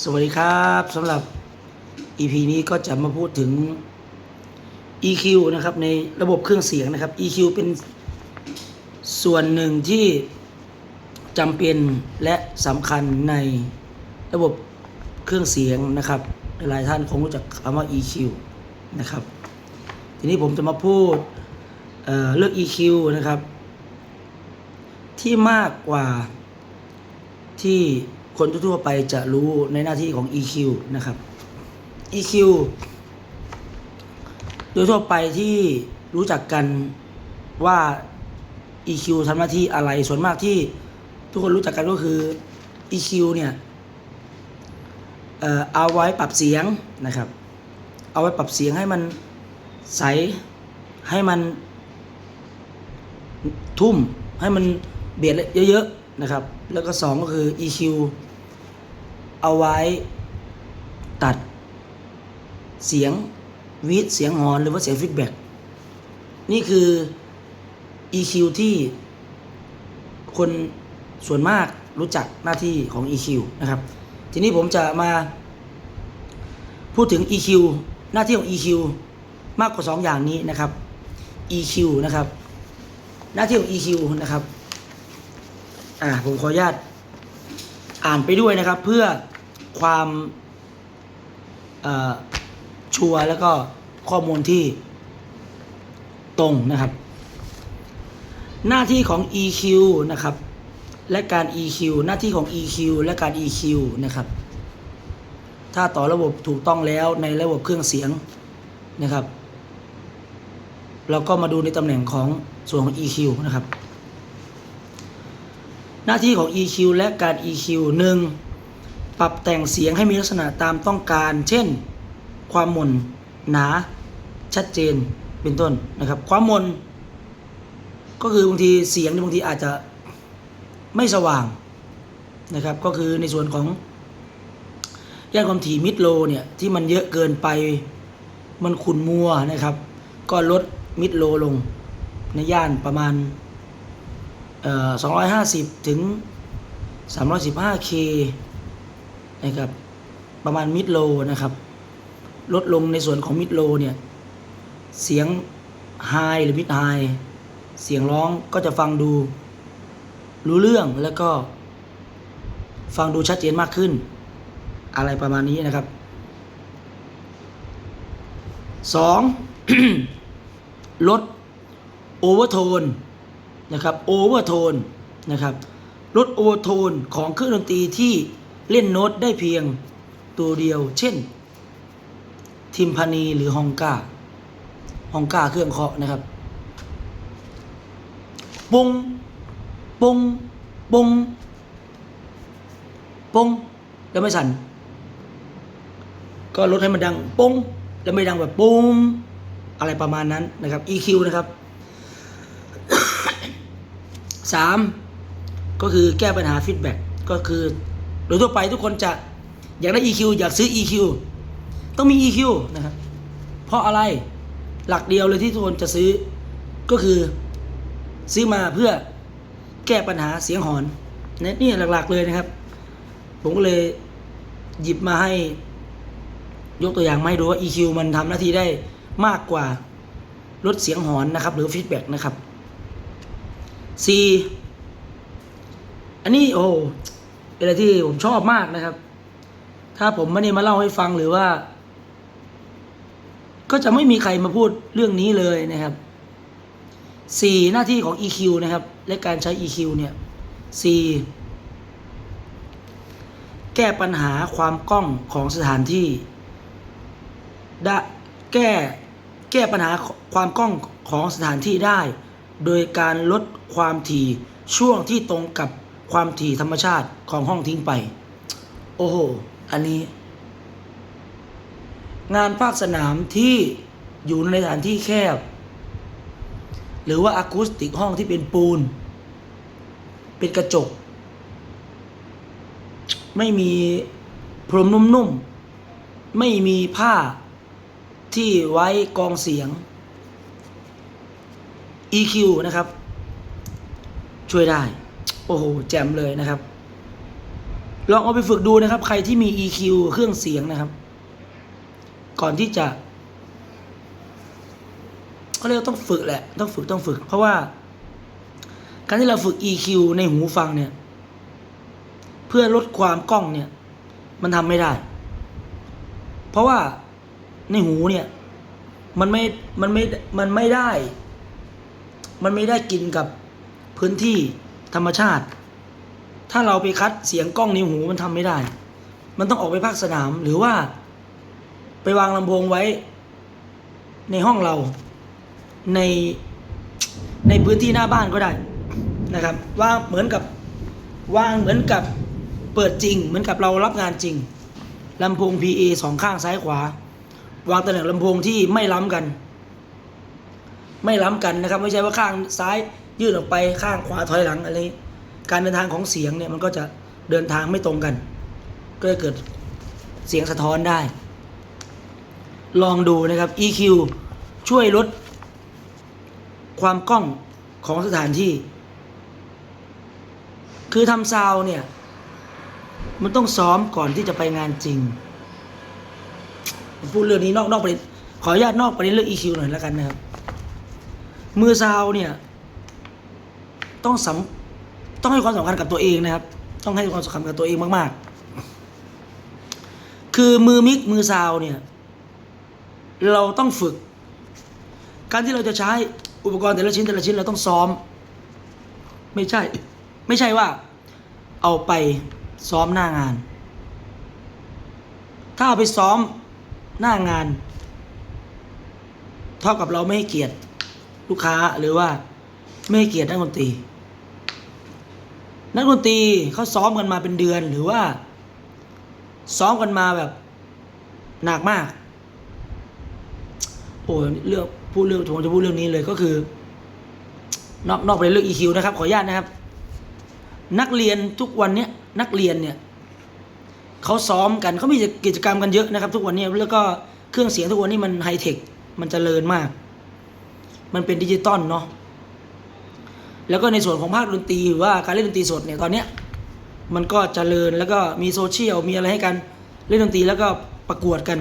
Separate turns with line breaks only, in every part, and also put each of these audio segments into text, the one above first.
สวัสดีครับสำหรับ EP นี้ก็จะมาพูดถึง EQ นะครับ ในระบบเครื่องเสียงนะครับ EQ เป็นส่วนหนึ่งที่จำเป็นและสำคัญในระบบเครื่องเสียงนะครับ หลายท่านคงรู้จักคำว่า EQ นะครับ ทีนี้ผมจะมาพูดเเรื่อง EQ นะครับ ที่มากกว่าที่ คนทั่วไปจะรู้ในหน้าที่ของ EQ นะครับ EQ โดยทั่วไปที่รู้จักกันว่า EQ ทำหน้าที่อะไรส่วนมากที่ทุกคนรู้จักกันก็คือ EQ เนี่ยเอ่อเอาไว้ปรับเสียงนะครับ เอาไว้ปรับเสียงให้มันใส ให้มันทุ่ม ให้มันเบียดเยอะๆนะครับ แล้วก็สองก็คือ EQ เอาไว้ตัดเสียงวีดเสียงหอนหรือว่าเสียงฟีดแบ็กนี่คือ EQ ที่คนส่วนมากรู้จักหน้าที่ของ EQ นะครับ ทีนี้ผมจะมา พูดถึง EQ หน้าที่ของ EQ มากกว่า 2 อย่างนี้นะครับ EQ นะครับ หน้าที่ของ EQ นะครับ อ่าผมขออนุญาตอ่านไปด้วยนะครับ เพื่อ ความชัวร์แล้วก็ข้อมูลที่ตรงนะครับ หน้าที่ของ EQ นะครับ และการ EQ หน้าที่ของ EQ และการ EQ นะครับ ถ้าต่อระบบถูกต้องแล้วในระบบเครื่องเสียงนะครับ เราก็มาดูในตำแหน่งของส่วนของ EQ นะครับ หน้าที่ของ EQ และการ EQ หนึ่ง ปรับแต่งเสียงให้มีลักษณะตามต้องการ เช่น ความหม่นหนาชัดเจนเป็นต้นนะครับ ความมนก็คือบางทีเสียงเนี่ยบางทีอาจจะไม่สว่างนะครับ ก็คือในส่วนของย่านความถี่มิดโลเนี่ยที่มันเยอะเกินไปมันขุ่นมัวนะครับ ก็ลดมิดโลลงในย่านประมาณเอ่อ250ถึง 315K นะครับประมาณมิดโลนะครับลดลงในส่วนของมิดโลเนี่ยเสียงไฮหรือมิดไฮเสียงร้องก็จะฟังดูรู้เรื่องแล้วก็ฟังดูชัดเจนมากขึ้น อะไรประมาณนี้นะครับสองลดโอเวอร์โทนนะครับโอเวอร์โทนนะครับลดโอเวอร์โทนของเครื่องดนตรีที่ เล่นโน้ตได้เพียงตัวเดียว เช่น ทิมพานีหรือฮองกาฮองกาเครื่องเคาะนะครับปุงปุงปุงปุงแล้วไม่สั่น ก็ลดให้มันดังปุ้งแล้วไม่ดังแบบปุ้งอะไรประมาณนั้นนะครับ EQ นะครับสามก็คือแก้ปัญหาฟีดแบ็กก็คือ ดยทั่วไปทุกคนจะอยากได้ EQ อยากซื้อ EQ ต้องมี EQ นะครับเพราะอะไรหลักเดียวเลยที่ทุกคนจะซื้อก็คือซื้อมาเพื่อแก้ปัญหาเสียงหอนนะนี่หลักๆเลยนะครับ ผมก็เลยหยิบมาให้ยกตัวอย่างมาให้ดูว่า EQ มันทำหน้าที่ได้มากกว่าลดเสียงหอนนะครับ หรือฟีดแบ็กนะครับ C อันนี้โอ้ เป็นอะไรที่ผมชอบมากนะครับ ถ้าผมไม่ได้มาเล่าให้ฟังหรือว่า ก็จะไม่มีใครมาพูดเรื่องนี้เลยนะครับ C หน้าที่ของ EQ นะครับ และการใช้ EQ เนี่ย C แก้ปัญหาความกล้องของสถานที่ได้แก้แก้ปัญหาความกล้องของสถานที่ได้ โดยการลดความถี่ช่วงที่ตรงกับ ความถี่ธรรมชาติของห้องทิ้งไป โอ้โห อันนี้ งานภาคสนามที่อยู่ในสถานที่แคบ หรือว่าอะคูสติกห้องที่เป็นปูน เป็นกระจก ไม่มีพรมนุ่มๆ ไม่มีผ้าที่ไว้กองเสียง EQ นะครับ ช่วยได้ โอ้โหแจ่มเลยนะครับ ลองเอาไปฝึกดูนะครับ ใครที่มี EQ เครื่องเสียงนะครับ ก่อนที่จะเขาเรียกต้องฝึกแหละ ต้องฝึกต้องฝึก เพราะว่า การที่เราฝึก EQ ในหูฟังเนี่ย เพื่อลดความกล้องเนี่ย มันทำไม่ได้ เพราะว่าในหูเนี่ย มันไม่มันไม่มันไม่ได้ มันไม่ได้กินกับพื้นที่ ธรรมชาติ ถ้าเราไปคัดเสียงกล้องในหูมันทำไม่ได้ มันต้องออกไปภาคสนามหรือว่า ไปวางลำโพงไว้ ในห้องเรา ในในพื้นที่หน้าบ้านก็ได้นะครับวางเหมือนกับวางเหมือนกับเปิดจริง เหมือนกับเรารับงานจริงลำโพง PA สองข้างซ้ายขวา วางตำแหน่งลำโพงที่ไม่ล้ำกัน ไม่ล้ำกันนะครับ ไม่ใช่ว่าข้างซ้าย ยื่นออกไปข้างขวาถอยหลังอะไรนี้การเดินทางของเสียงเนี่ยมันก็จะเดินทางไม่ตรงกัน ก็จะเกิดเสียงสะท้อนได้ ลองดูนะครับ EQ ช่วยลดความกล้องของสถานที่ คือทำซาวเนี่ย มันต้องซ้อมก่อนที่จะไปงานจริง พูดเรื่องนี้นอกนอกประเด็นขออนุญาตนอกประเด็นเรื่อง EQ หน่อยแล้วกันนะครับ มือซาวเนี่ย ต้องสำต้องให้ความสำคัญกับตัวเองนะครับ ต้องให้ความสำคัญกับตัวเองมาก ๆ คือมือมิกมือซาวเนี่ย เราต้องฝึก การที่เราจะใช้อุปกรณ์แต่ละชิ้นแต่ละชิ้นเราต้องซ้อม ไม่ใช่ ไม่ใช่ว่า เอาไปซ้อมหน้างาน ถ้าเอาไปซ้อมหน้างาน เท่ากับเราไม่ให้เกียรติลูกค้าหรือว่าไม่ให้เกียรตินักดนตรี นักดนตรีเขาซ้อมกันมาเป็นเดือนหรือว่า ซ้อมกันมาแบบหนักมาก โอ้เรื่องพูดเรื่องผมจะพูดเรื่องนี้เลยก็คือนอกนอกไปเรื่อง EQ นะครับ ขออนุญาตนะครับ นักเรียนทุกวันเนี้ยนักเรียนเนี่ยเขาซ้อมกันเขามีกิจกรรมกันเยอะนะครับ ทุกวันเนี้ยแล้วก็เครื่องเสียงทุกวันนี้มันไฮเทคมันจเจริญมาก มันเป็นดิจิตอลเนาะ แล้วก็ในส่วนของภาคดนตรีหรือว่าการเล่นดนตรีสดเนี่ยตอนเนี้ยมันก็เจริญแล้วก็มีโซเชียลมีอะไรให้กันเล่นดนตรีแล้วก็ประกวดกัน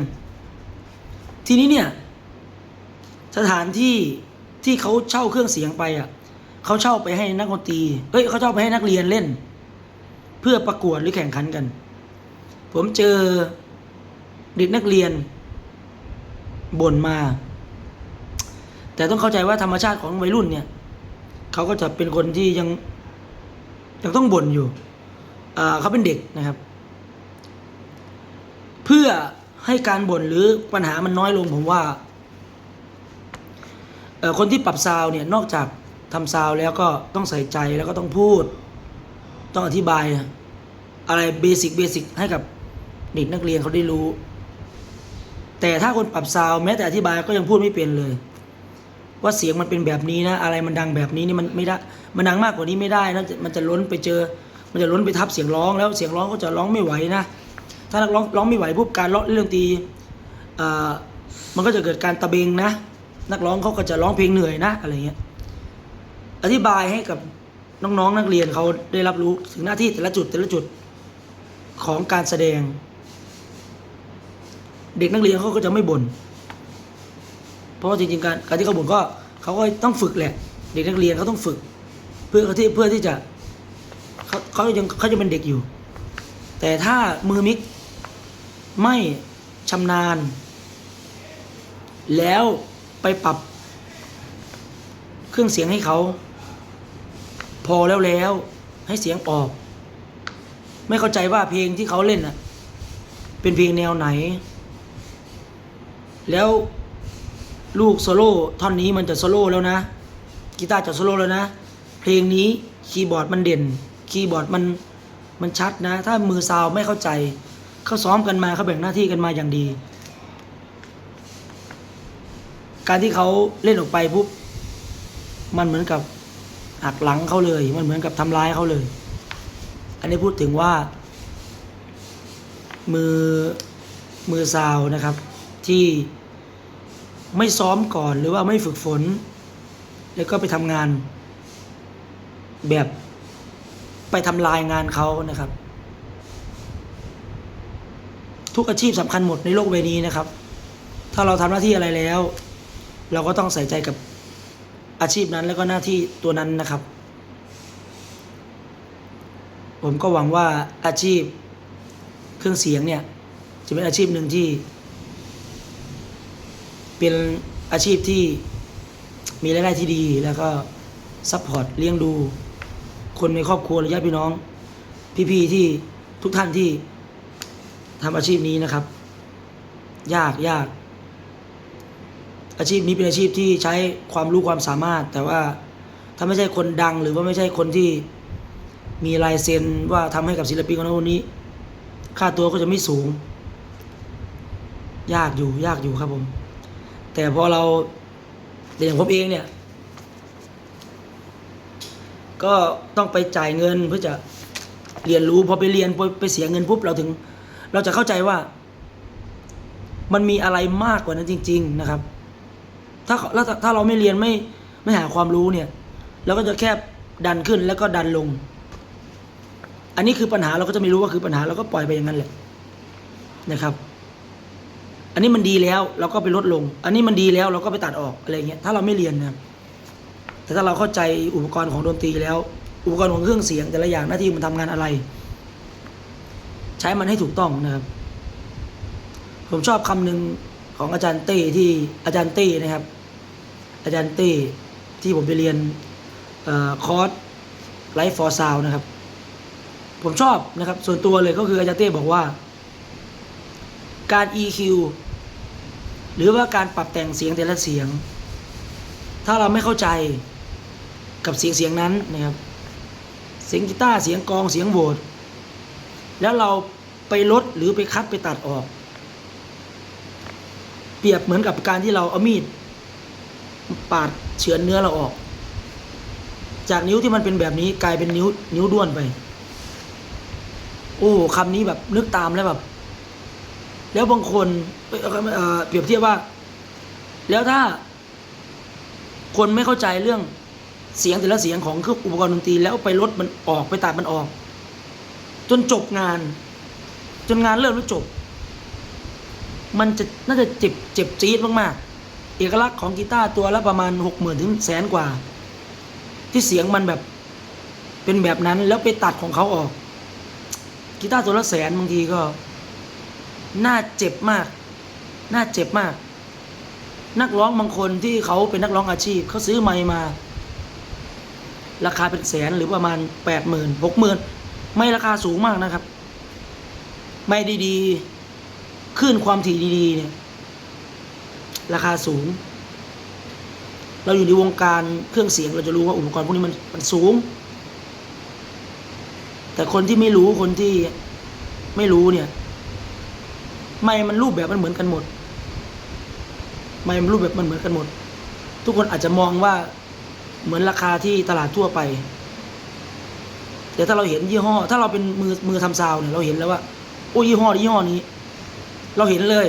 ทีนี้เนี่ยสถานที่ที่เขาเช่าเครื่องเสียงไปอะเขาเช่าไปให้นักดนตรีเอ้ยเขาเช่าไปให้นักเรียนเล่น เพื่อประกวดหรือแข่งขันกัน ผมเจอเด็กนักเรียนบ่นมา แต่ต้องเข้าใจว่าธรรมชาติของวัยรุ่นเนี่ย เขาก็จะเป็นคนที่ยังยังต้องบ่นอยู่เขาเป็นเด็กนะครับ เพื่อให้การบ่นหรือปัญหามันน้อยลงผมว่าคนที่ปรับซาวเนี่ยนอกจากทำซาวแล้วก็ต้องใส่ใจแล้วก็ต้องพูด ต้องอธิบาย อะไรเบสิกเบสิกให้กับเด็กนักเรียนเขาได้รู้ แต่ถ้าคนปรับซาวแม้แต่อธิบายก็ยังพูดไม่เป็นเลย ว่าเสียงมันเป็นแบบนี้นะ อะไรมันดังแบบนี้นี่มันไม่ได้มันดังมากกว่านี้ไม่ได้นะมันจะล้นไปเจอ มันจะล้นไปทับเสียงร้องแล้วเสียงร้องก็จะร้องไม่ไหวนะถ้านักร้องร้องไม่ไหวปุ๊บการร้องเรื่องตีอ่ามันก็จะเกิดการตะเบงนะ นักร้องเขาก็จะร้องเพลงเหนื่อยนะอะไรเงี้ยอธิบายให้กับน้องๆนักเรียนเขาได้รับรู้ถึงหน้าที่แต่ละจุดแต่ละจุดของการแสดง เด็กนักเรียนเขาก็จะไม่บ่น เพราะว่าจริงๆการการที่เขาบ่นก็เขาก็ต้องฝึกแหละ เด็กนักเรียนเขาต้องฝึก เพื่อที่เพื่อที่จะเขาเขายังเขาจะเป็นเด็กอยู่ แต่ถ้ามือมิกไม่ชำนาญ แล้วไปปรับเครื่องเสียงให้เขา พอแล้วแล้วให้เสียงออก ไม่เข้าใจว่าเพลงที่เขาเล่นน่ะเป็นเพลงแนวไหน แล้ว ลูกโซโล่ท่อนนี้มันจะโซโล่แล้วนะกีตาร์จะโซโล่แล้วนะ เพลงนี้คีย์บอร์ดมันเด่น คีย์บอร์ดมันมันชัดนะ ถ้ามือซาวไม่เข้าใจ เขาซ้อมกันมาเขาแบ่งหน้าที่กันมาอย่างดี การที่เขาเล่นออกไปปุ๊บมันเหมือนกับหักหลังเขาเลย มันเหมือนกับทำร้ายเขาเลย อันนี้พูดถึงว่า มือมือซาวนะครับที่ ไม่ซ้อมก่อนหรือว่าไม่ฝึกฝน แล้วก็ไปทำงาน แบบไปทำลายงานเขานะครับ ทุกอาชีพสำคัญหมดในโลกใบนี้นะครับ ถ้าเราทำหน้าที่อะไรแล้ว เราก็ต้องใส่ใจกับอาชีพนั้นแล้วก็หน้าที่ตัวนั้นนะครับ ผมก็หวังว่าอาชีพเครื่องเสียงเนี่ย จะเป็นอาชีพหนึ่งที่ เป็นอาชีพที่มีรายได้ที่ดีแล้วก็ซัพพอร์ตเลี้ยงดู คนในครอบครัวญาติพี่น้อง พี่ๆที่ทุกท่านที่ทำอาชีพนี้นะครับ ยากยากอาชีพนี้เป็นอาชีพที่ใช้ความรู้ความสามารถ แต่ว่าถ้าไม่ใช่คนดังหรือว่าไม่ใช่คนที่มีลายเซ็นว่าทำให้กับศิลปินคนนั้นคนนี้ ค่าตัวก็จะไม่สูง ยากอยู่ยากอยู่ครับผม แต่พอเราแต่อย่างผมเองเนี่ย ก็ต้องไปจ่ายเงินเพื่อจะเรียนรู้พอไปเรียนไปเสียเงินปุ๊บเราถึง เราจะเข้าใจว่า มันมีอะไรมากกว่านั้นจริง ๆ นะครับ ถ้าแล้วถ้าเราไม่เรียนไม่ไม่หาความรู้เนี่ยเราก็จะแค่ดันขึ้นแล้วก็ดันลง อันนี้คือปัญหาเราก็จะไม่รู้ว่าคือปัญหาเราก็ปล่อยไปอย่างนั้นแหละนะครับ อันนี้มันดีแล้วเราก็ไปลดลง อันนี้มันดีแล้วเราก็ไปตัดออกอะไรเงี้ยถ้าเราไม่เรียนนะแต่ถ้าเราเข้าใจอุปกรณ์ของดนตรีแล้ว อุปกรณ์ของเครื่องเสียง แต่ละอย่างหน้าที่มันทำงานอะไร ใช้มันให้ถูกต้องนะครับ ผมชอบคำหนึ่งของอาจารย์เต้ที่อาจารย์เต้นะครับ อาจารย์เต้ที่ผมไปเรียนออคอร์สไลฟ์ฟอร์ซาวนะครับ ผมชอบนะครับ ส่วนตัวเลยก็คืออาจารย์เต้บอกว่า การ EQ หรือว่าการปรับแต่งเสียงแต่ละเสียง ถ้าเราไม่เข้าใจกับเสียงเสียงนั้นนะครับ เสียงกีตาร์เสียงกองเสียงโหวตแล้วเราไปลดหรือไปคัดไปตัดออก เปรียบเหมือนกับการที่เราเอามีดปาดเฉือนเนื้อเราออก จากนิ้วที่มันเป็นแบบนี้กลายเป็นนิ้วนิ้วด้วนไป โอ้คำนี้แบบนึกตามแล้วแบบ แล้วบางคนเเเปรียบเทียบว่า แล้วถ้า คนไม่เข้าใจเรื่องเสียงแต่ละเสียงของเครื่องอุปกรณ์ดนตรีแล้วไปลดมันออกไปตัดมันออก จนจบงาน จนงานเริ่มแล้วจบ มันจะน่าจะเจ็บเจ็บจี๊ดมากๆเอกลักษณ์ของกีตาร์ตัวละประมาณหกหมื่นถึงแสนกว่า ที่เสียงมันแบบเป็นแบบนั้นแล้วไปตัดของเขาออกกีตาร์ตัวละแสนบางทีก็ น่าเจ็บมาก น่าเจ็บมาก นักร้องบางคนที่เขาเป็นนักร้องอาชีพเขาซื้อไมค์มา ราคาเป็นแสนหรือประมาณแปดหมื่นหกหมื่นไม่ราคาสูงมากนะครับ ไม่ดีๆขึ้นความถี่ดีๆเนี่ยราคาสูง เราอยู่ในวงการเครื่องเสียงเราจะรู้ว่าอุปกรณ์พวกนี้มันมันสูง แต่คนที่ไม่รู้คนที่ไม่รู้เนี่ย ไม่มันรูปแบบมันเหมือนกันหมด ไม่มันรูปแบบมันเหมือนกันหมด ทุกคนอาจจะมองว่าเหมือนราคาที่ตลาดทั่วไป แต่ถ้าเราเห็นยี่ห้อ ถ้าเราเป็นมือมือทำซาวน์เนี่ยเราเห็นแล้วว่าโอ้ยี่ห้อนี้ยี่ห้อนี้ เราเห็นเลย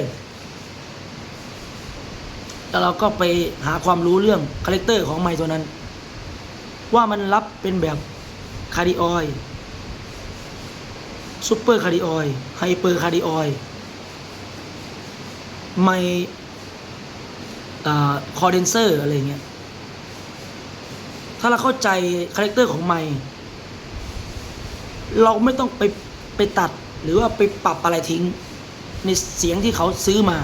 แล้วเราก็ไปหาความรู้เรื่องคาแรคเตอร์ของไมค์ตัวนั้น ว่ามันรับเป็นแบบคาร์ดิออยซูเปอร์คาร์ดิออยไฮเปอร์คาร์ดิออย ไมค์คอเดนเซอร์อะไรเงี้ย ถ้าเราเข้าใจคาแรคเตอร์ของไมเราไม่ต้องไปไปตัดหรือว่าไปปรับอะไรทิ้ง ในเสียงที่เขาซื้อมา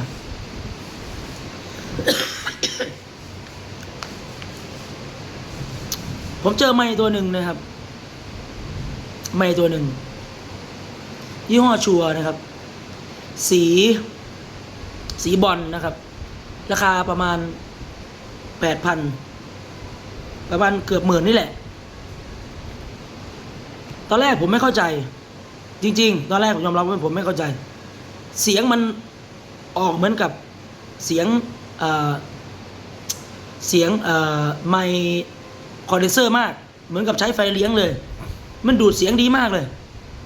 ผมเจอไม้ตัวหนึ่งนะครับ ไม้ตัวหนึ่งยี่ห้อชัวนะครับ สี สีบอลนะครับ ราคาประมาณแปดพันประมาณเกือบหมื่นนี่แหละ ตอนแรกผมไม่เข้าใจ จริง ๆ ตอนแรกผมยอมรับว่าผมไม่เข้าใจ เสียงมันออกเหมือนกับเสียงเสียงไมค์คอนเดนเซอร์มาก เหมือนกับใช้ไฟเลี้ยงเลย มันดูดเสียงดีมากเลย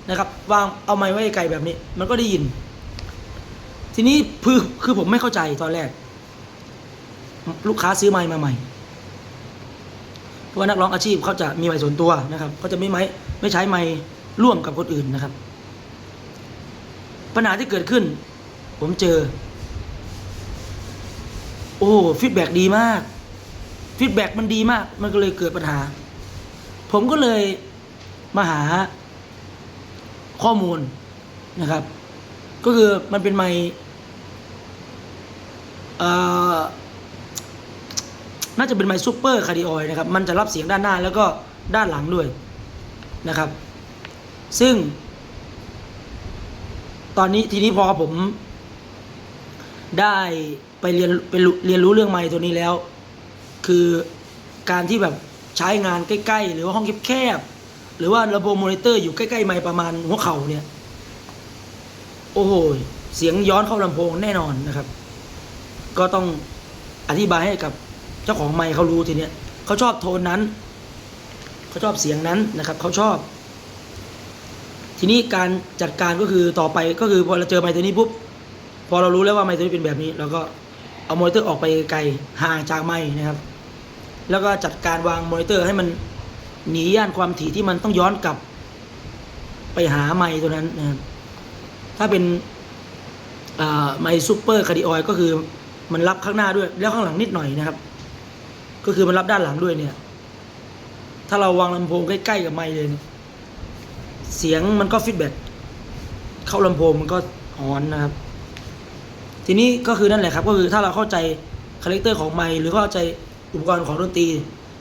นะครับวางเอาไมค์ไว้ไกลแบบนี้ มันก็ได้ยิน ทีนี้คือคือผมไม่เข้าใจตอนแรก ลูกค้าซื้อไมค์มาใหม่ เพราะว่านักร้องอาชีพเขาจะมีไมค์ส่วนตัวนะครับเขาจะไม่ไม้ไม่ใช้ไมค์ร่วมกับคนอื่นนะครับ ปัญหาที่เกิดขึ้น ผมเจอ โอ้ฟีดแบ็ดีมากฟีดแบ็มันดีมาก มันก็เลยเกิดปัญหา ผมก็เลยมาหาข้อมูลนะครับ ก็คือมันเป็นไมค์ น่าจะเป็นไมค์ซูเปอร์คาร์ดิออยนะครับ มันจะรับเสียงด้านหน้าแล้วก็ด้านหลังด้วยนะครับ ซึ่ง ตอนนี้ทีนี้พอผมได้ไปเรียนไปเรียนรู้เรื่องไมค์ตัวนี้แล้ว คือการที่แบบใช้งานใกล้ ๆ หรือว่าห้องแคบๆหรือว่าระบบมอนิเตอร์อยู่ใกล้ๆไมค์ประมาณหัวเข่าเนี่ย โอ้โห เสียงย้อนเข้าลำโพงแน่นอนนะครับ ก็ต้องอธิบายให้กับเจ้าของไมค์เขารู้ทีเนี้ยเขาชอบโทนนั้นเขาชอบเสียงนั้นนะครับเขาชอบ ทีนี้การจัดการก็คือต่อไปก็คือพอเราเจอไมค์ตัวนี้ปุ๊บพอเรารู้แล้วว่าไมค์ตัวนี้เป็นแบบนี้เราก็เอามอนิเตอร์ออกไปไกลห่างจากไมค์นะครับ แล้วก็จัดการวางมอนิเตอร์ให้มันหนีย่านความถี่ที่มันต้องย้อนกลับ ไปหาไมค์ตัวนั้นนะครับถ้าเป็นไมค์ซูเปอร์คาร์ดิออยก็คือ มันรับข้างหน้าด้วย แล้วข้างหลังนิดหน่อยนะครับ ก็คือมันรับด้านหลังด้วยเนี่ย ถ้าเราวางลำโพงใกล้ๆกับไมค์เลยเสียงมันก็ฟีดแบ็กเข้าลำโพงมันก็หอนนะครับ ทีนี้ก็คือนั่นแหละครับ ก็คือถ้าเราเข้าใจคาแรคเตอร์ของไมค์หรือเข้าใจอุปกรณ์ของดนตรี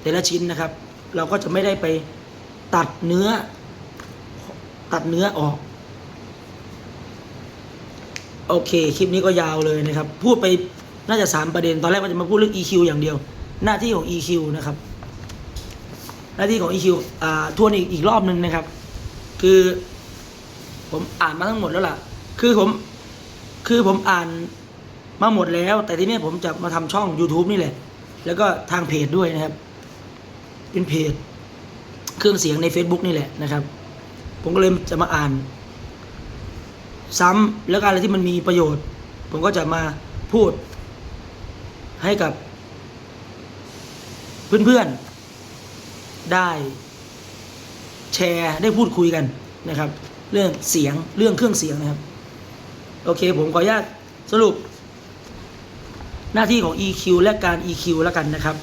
แต่ละชิ้นนะครับ เราก็จะไม่ได้ไปตัดเนื้อ ตัดเนื้อออก โอเค คลิปนี้ก็ยาวเลยนะครับ พูดไป น่าจะสามประเด็น ตอนแรกว่าจะมาพูดเรื่อง EQ อย่างเดียว หน้าที่ของ EQ นะครับ หน้าที่ของ EQ อ่าทวนอีกอีกรอบหนึ่งนะครับ คือผมอ่านมาทั้งหมดแล้วล่ะ คือผมคือผมอ่านมาหมดแล้ว แต่ทีนี้ผมจะมาทำช่อง YouTube นี่แหละ แล้วก็ทางเพจด้วยนะครับ เป็นเพจ เครื่องเสียงใน Facebook นี่แหละนะครับ ผมก็เลยจะมาอ่าน ซ้ำแล้วก็อะไรที่มันมีประโยชน์ ผมก็จะมาพูด ให้กับ เพื่อนๆ ได้แชร์ได้พูดคุยกันนะครับ เรื่องเสียงเรื่องเครื่องเสียงนะครับ โอเคผมขออนุญาตสรุป หน้าที่ของ EQ และการ EQ แล้วกันนะครับ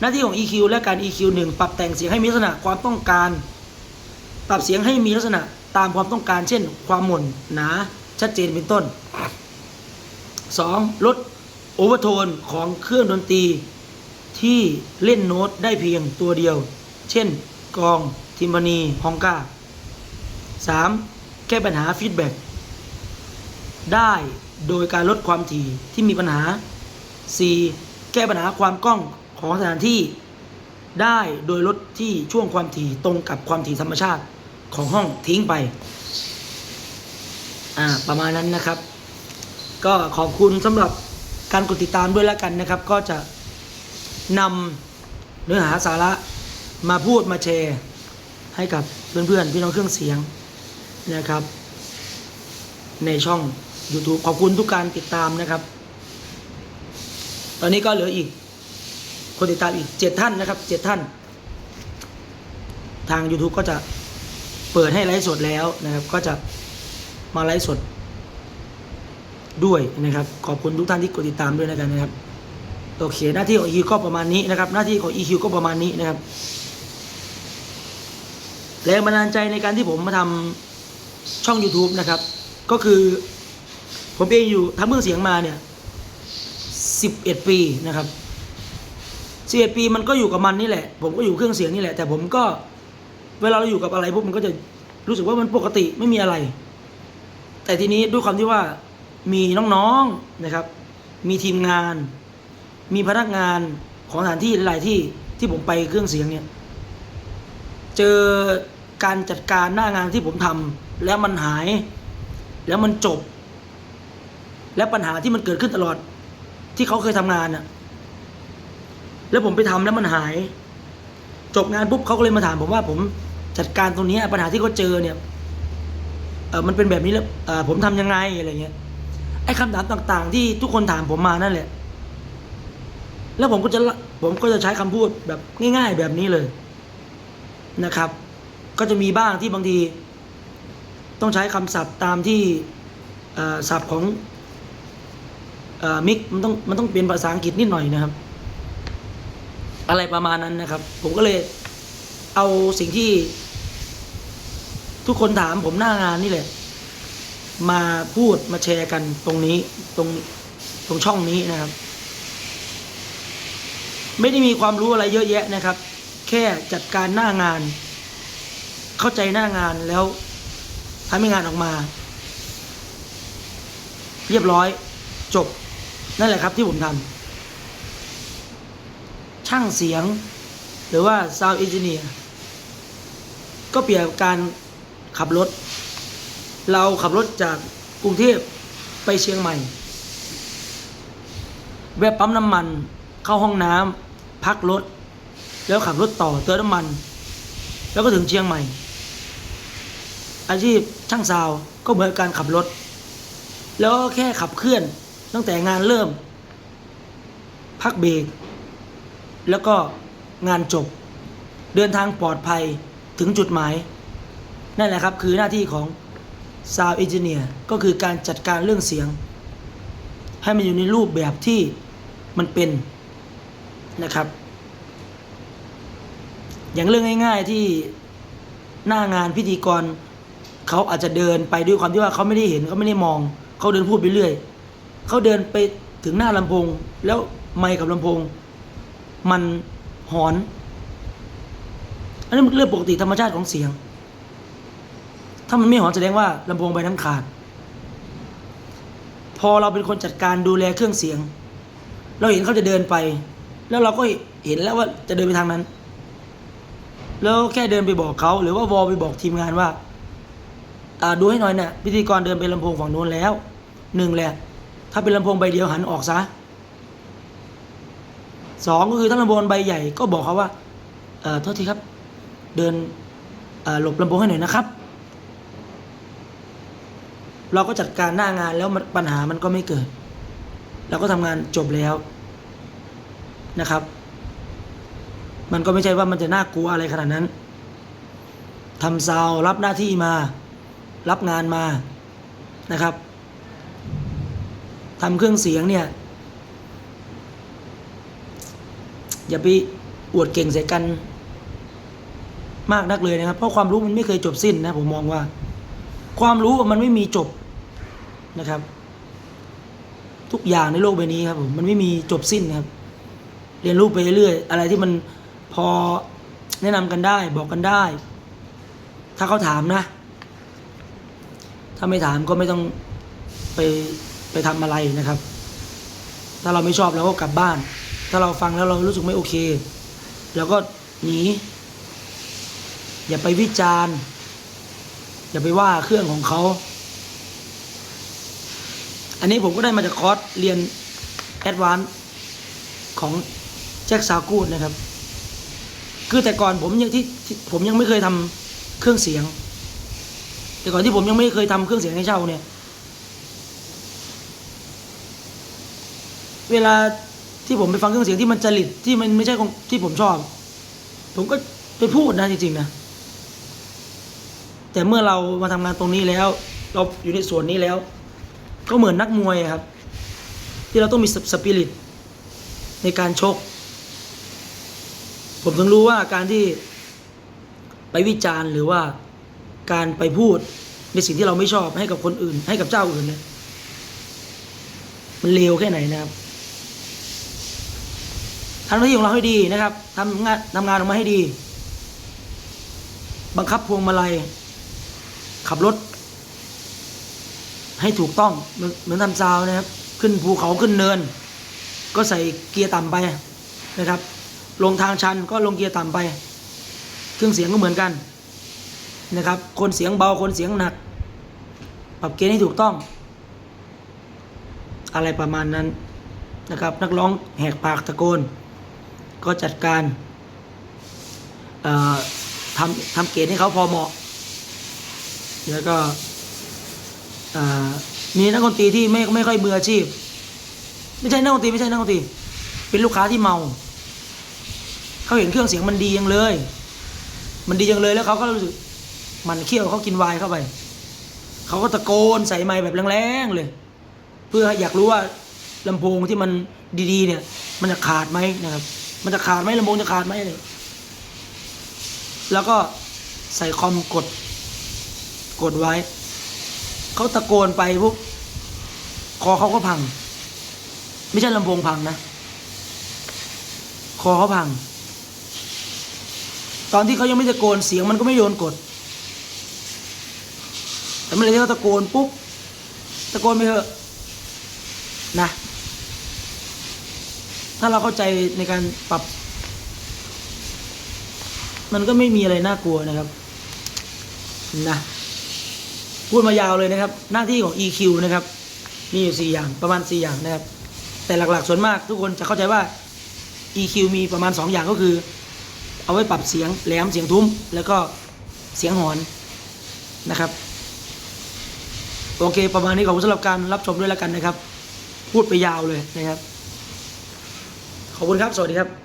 หน้าที่ของ EQ และการ EQ หนึ่งปรับแต่งเสียงให้มีลักษณะความต้องการ ปรับเสียงให้มีลักษณะตามความต้องการ เช่น ความหม่นหนาชัดเจนเป็นต้น 2. ลด โอเวอร์โทนของเครื่องดนตรี ที่เล่นโน้ตได้เพียงตัวเดียว เช่น กอง ทิมพานีฮองกา 3. แก้ปัญหาฟีดแบ็กได้โดยการลดความถี่ที่มีปัญหา 4. แก้ปัญหาความกล้องของสถานที่ ได้โดยลดที่ช่วงความถี่ตรงกับความถี่ธรรมชาติของห้องทิ้งไป อ่า ประมาณนั้นนะครับ ก็ขอบคุณสำหรับ การกดติดตามด้วยแล้วกันนะครับ ก็จะนำเนื้อหาสาระมาพูดมาแชร์ ให้กับเพื่อนๆพี่น้องเครื่องเสียงนะครับ ในช่อง YouTube ขอบคุณทุกการติดตามนะครับ ตอนนี้ก็เหลืออีก คนติดตามอีกเจ็ดท่านนะครับเจ็ดท่าน ทาง YouTube ก็จะเปิดให้ไลฟ์สดแล้วนะครับ ก็จะมาไลฟ์สด ด้วยนะครับขอบคุณทุกท่านที่กดติดตามด้วยนะครับนะครับโอเค หน้าที่ของ EQ ก็ประมาณนี้นะครับ หน้าที่ของ EQ ก็ประมาณนี้นะครับแรงบันดาลใจในการที่ผมมาทำช่อง YouTube นะครับ ก็คือผมเองอยู่ทำเครื่องเสียงมาเนี่ยสิบเอ็ดปีนะครับสิบเอ็ดปีมันก็อยู่กับมันนี่แหละ ผมก็อยู่เครื่องเสียงนี่แหละ แต่ผมก็เวลาเราอยู่กับอะไรพวกมันก็จะรู้สึกว่ามันปกติไม่มีอะไร แต่ทีนี้ด้วยความที่ว่า มีน้องๆนะครับ มีทีมงาน มีพนักงานของสถานที่หลายที่ที่ผมไปเครื่องเสียงเนี่ยเจอการจัดการหน้างานที่ผมทำแล้วมันหาย แล้วมันจบ และปัญหาที่มันเกิดขึ้นตลอด ที่เขาเคยทำงานน่ะแล้วผมไปทำแล้วมันหาย จบงานปุ๊บเขาก็เลยมาถามผมว่าผมจัดการตรงนี้ปัญหาที่เขาเจอเนี่ยเออมันเป็นแบบนี้แล้วผมทำยังไงอะไรเงี้ย ไอ้คำถามต่างๆ ที่ทุกคนถามผมมานั่นแหละ แล้วผมก็จะผมก็จะใช้คำพูดแบบง่าย ๆ แบบนี้เลยนะครับ ก็จะมีบ้างที่บางที ต้องใช้คำศัพท์ตามที่ศัพท์ของอมิกมันต้องมันต้องเป็นภาษาอังกฤษนิดหน่อยนะครับ อะไรประมาณนั้นนะครับ ผมก็เลยเอาสิ่งที่ ทุกคนถามผมหน้างานนี่แหละ มาพูดมาแชร์กันตรงนี้ตรงตรงช่องนี้นะครับ ไม่ได้มีความรู้อะไรเยอะแยะนะครับ แค่จัดการหน้างาน เข้าใจหน้างานแล้วทำให้งานออกมา เรียบร้อยจบนั่นแหละครับที่ผมทำช่างเสียง หรือว่า sound engineer ก็เปรียบกับการขับรถ เราขับรถจากกรุงเทพไปเชียงใหม่ แวะปั๊มน้ำมัน เข้าห้องน้ำพักรถ แล้วขับรถต่อเติมน้ำมัน แล้วก็ถึงเชียงใหม่ อาชีพช่างซาวก็เหมือนการขับรถ แล้วก็แค่ขับเคลื่อนตั้งแต่งานเริ่ม พักเบรกแล้วก็งานจบ เดินทางปลอดภัยถึงจุดหมาย นั่นแหละครับคือหน้าที่ของ Sound Engineer ก็คือการจัดการเรื่องเสียง ให้มันอยู่ในรูปแบบที่มันเป็นนะครับ อย่างเรื่องง่าย ๆที่หน้างานพิธีกรเขาอาจจะเดินไปด้วยความที่ว่าเขาไม่ได้เห็นเขาไม่ได้มอง เขาเดินพูดไปเรื่อยเขาเดินไปถึงหน้าลำโพง แล้วไมค์กับลำโพง มันหอน อันนี้มันเรื่องปกติธรรมชาติของเสียง ถ้ามันไม่หอนแสดงว่าลำโพงใบนั้นขาด พอเราเป็นคนจัดการดูแลเครื่องเสียง เราเห็นเขาจะเดินไป แล้วเราก็เห็นแล้วว่าจะเดินไปทางนั้น แล้วแค่เดินไปบอกเขาหรือว่าวอลไปบอกทีมงานว่าอ่าดูให้หน่อยเนี่ยพิธีกรเดินไปลำโพงฝั่งโน้นแล้วหนึ่งแหละ ถ้าเป็นลำโพงใบเดียวหันออกซะสองก็คือถ้าลำโพงใบใหญ่ก็บอกเขาว่าเอ่อโทษทีครับ เดินหลบลำโพงให้หน่อยนะครับ เราก็จัดการหน้างานแล้วปัญหามันก็ไม่เกิด เราก็ทำงานจบแล้วนะครับ มันก็ไม่ใช่ว่ามันจะน่ากลัวอะไรขนาดนั้นทำซาวรับหน้าที่มา รับงานมานะครับทำเครื่องเสียงเนี่ยอย่าไปอวดเก่งใส่กันมากนักเลยนะครับ เพราะความรู้มันไม่เคยจบสิ้นนะผมมองว่า ความรู้มันไม่มีจบนะครับ ทุกอย่างในโลกใบนี้ครับผมมันไม่มีจบสิ้นครับ เรียนรู้ไปเรื่อยอะไรที่มันพอแนะนำกันได้บอกกันได้ ถ้าเขาถามนะ ถ้าไม่ถามก็ไม่ต้องไปไปทำอะไรนะครับ ถ้าเราไม่ชอบเราก็กลับบ้าน ถ้าเราฟังแล้วเรารู้สึกไม่โอเคเราก็หนีอย่าไปวิจารณ์ อย่าไปว่าเครื่องของเขา อันนี้ผมก็ได้มาจากคอร์สเรียนแอดวานซ์ของแจ็คซากูดนะครับ คือแต่ก่อนผมยังที่ผมยังไม่เคยทำเครื่องเสียง แต่ก่อนที่ผมยังไม่เคยทำเครื่องเสียงให้เช่าเนี่ย เวลาที่ผมไปฟังเครื่องเสียงที่มันจริตที่มันไม่ใช่ของที่ผมชอบ ผมก็ไปพูดนะจริงๆนะ แต่เมื่อเรามาทำงานตรงนี้แล้ว เราอยู่ในส่วนนี้แล้ว ก็เหมือนนักมวยครับ ที่เราต้องมีสปิริตในการชก ผมถึงรู้ว่าการที่ไปวิจารณ์หรือว่าการไปพูดในสิ่งที่เราไม่ชอบให้กับคนอื่น ให้กับเจ้าอื่นเนี่ยมันเลวแค่ไหนนะครับทำหน้าที่ของเราให้ดีนะครับทำงานทำงานออกมาให้ดี บังคับพวงมาลัย ขับรถ ให้ถูกต้องเหมือนเหมือนทำซาวนะครับ ขึ้นภูเขาขึ้นเนิน ก็ใส่เกียร์ต่ำไปนะครับ ลงทางชันก็ลงเกียร์ต่ำไป เครื่องเสียงก็เหมือนกันนะครับ คนเสียงเบาคนเสียงหนัก ปรับเกณฑ์ให้ถูกต้อง อะไรประมาณนั้นนะครับ นักร้องแหกปากตะโกน ก็จัดการทำทำเกณฑ์ให้เขาพอเหมาะ แล้วก็มีนักดนตรีที่ไม่ไม่ค่อยมืออาชีพ ไม่ใช่นักดนตรีไม่ใช่นักดนตรี เป็นลูกค้าที่เมา เขาเห็นเครื่องเสียงมันดียังเลย มันดียังเลยแล้วเขาก็รู้สึกมันเคี่ยวเขากินวน์เข้าไป เขาก็ตะโกนใส่ไมค์แบบแรงๆเลย เพื่ออยากรู้ว่าลำโพงที่มันดีๆ เนี่ย มันจะขาดไหมนะครับ มันจะขาดไหมลำโพงจะขาดไหมเลยแล้วก็ใส่คอมกด กดไว้ เขาตะโกนไปปุ๊บคอเขาก็พัง ไม่ใช่ลำโพงพังนะ คอเขาพัง ตอนที่เขายังไม่ตะโกนเสียงมันก็ไม่โยนกด แต่เมื่อไหรที่เขาตะโกนปุ๊บตะโกนไปเถอะนะ ถ้าเราเข้าใจในการปรับ มันก็ไม่มีอะไรน่ากลัวนะครับ นะ พูดมายาวเลยนะครับ หน้าที่ของ EQ นะครับ มีอยู่สี่อย่างประมาณสี่อย่างนะครับ แต่หลักๆส่วนมากทุกคนจะเข้าใจว่า EQ มีประมาณสองอย่างก็คือ เอาไว้ปรับเสียงแหลมเสียงทุ้ม แล้วก็เสียงหอนนะครับ โอเค ประมาณนี้ขอบคุณสำหรับการรับชมด้วยแล้วกันนะครับ พูดไปยาวเลยนะครับ ขอบคุณครับ สวัสดีครับ